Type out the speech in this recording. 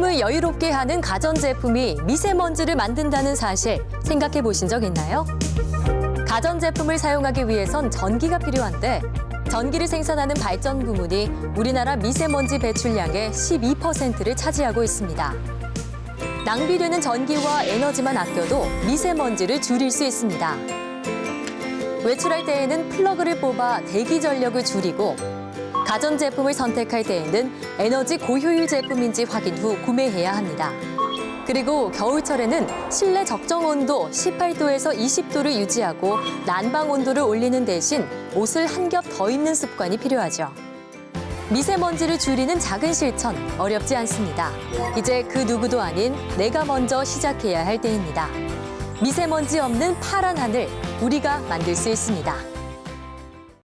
우리를 여유롭게 하는 가전제품이 미세먼지를 만든다는 사실 생각해 보신 적 있나요? 가전제품을 사용하기 위해선 전기가 필요한데 전기를 생산하는 발전 부문이 우리나라 미세먼지 배출량의 12%를 차지하고 있습니다. 낭비되는 전기와 에너지만 아껴도 미세먼지를 줄일 수 있습니다. 외출할 때에는 플러그를 뽑아 대기 전력을 줄이고 가전 제품을 선택할 때에는 에너지 고효율 제품인지 확인 후 구매해야 합니다. 그리고 겨울철에는 실내 적정 온도 18도에서 20도를 유지하고 난방 온도를 올리는 대신 옷을 한 겹 더 입는 습관이 필요하죠. 미세먼지를 줄이는 작은 실천 어렵지 않습니다. 이제 그 누구도 아닌 내가 먼저 시작해야 할 때입니다. 미세먼지 없는 파란 하늘 우리가 만들 수 있습니다.